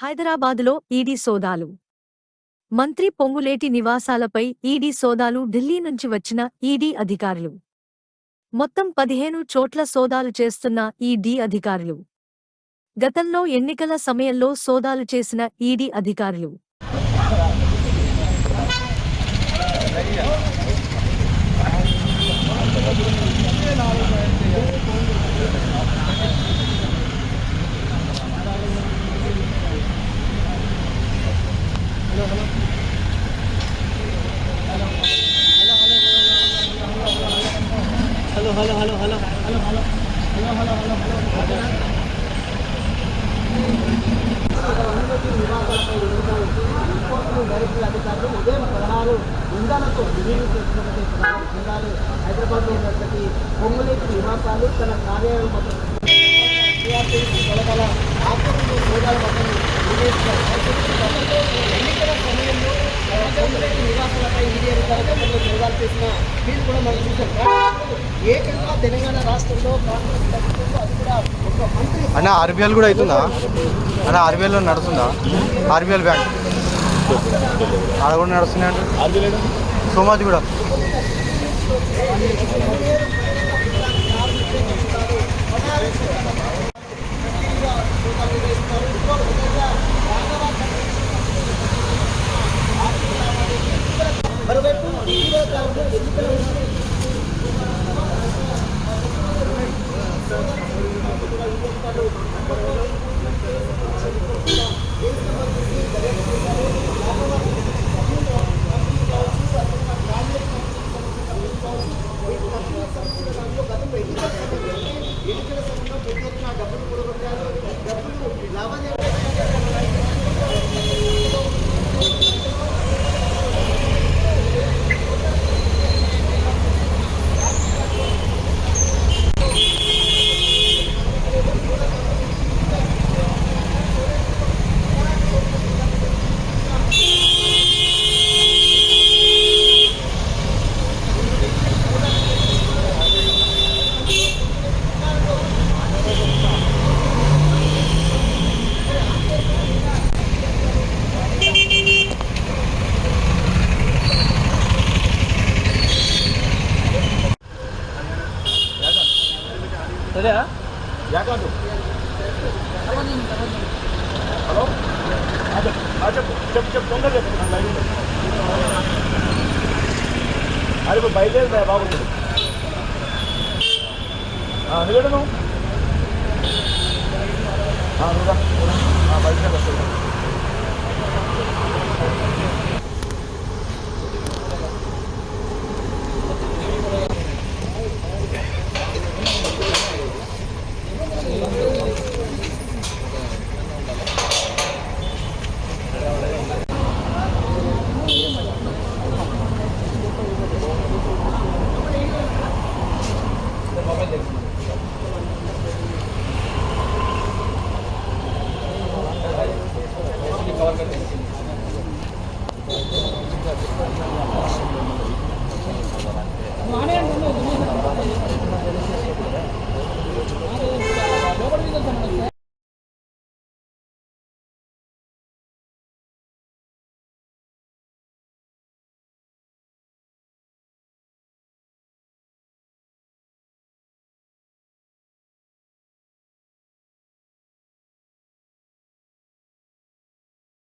హైదరాబాదులో ఈడీ సోదాలు. మంత్రి పొంగులేటి నివాసాలపై ఈడీ సోదాలు ఢిల్లీ నుంచి వచ్చిన ఈడీ అధికారులు. మొత్తం పదిహేను చోట్ల సోదాలు చేస్తున్న ఈడీ అధికారులు. గతంలో ఎన్నికల సమయంలో సోదాలు చేసిన ఈడీ అధికారులు. డైరెక్టర్ అధికారులు ఉదయం పదహారు బృందాలతో ఢిల్లీకి చేసినటువంటి బృందాలు హైదరాబాద్లో ఉన్నటువంటి పొంగులేటి నివాసాలు తన కార్యాలయం మొత్తం కొలగల మొత్తం పొంగులేటి నివాసాలపై ఈడీ అధికారులు గతంలో సోదాలు చేసిన మీరు కూడా మనం చూసాం కానీ ఏకంగా తెలంగాణ రాష్ట్రంలో కాంగ్రెస్ ప్రభుత్వంలో అది కూడా ఒక మంత్రి అన్న ఆర్బీఎల్ కూడా అవుతుందా? అన్న ఆర్బీఎల్లో నడుస్తుందా? RBL bank. ఆడ కూడా నడుస్తున్నాయి సోమాజి కూడా Aduh. ಸರಿಯಾ ಯಾಕಂದು ಹಲೋ ಅದೇ చెప్పు చెప్పు చెప్పు తొందర చెప్పు అది ఇప్పుడు బయలుదేరుతాయి బాగుంటుంది ఎందుకంటే నువ్వు బయలుదేరు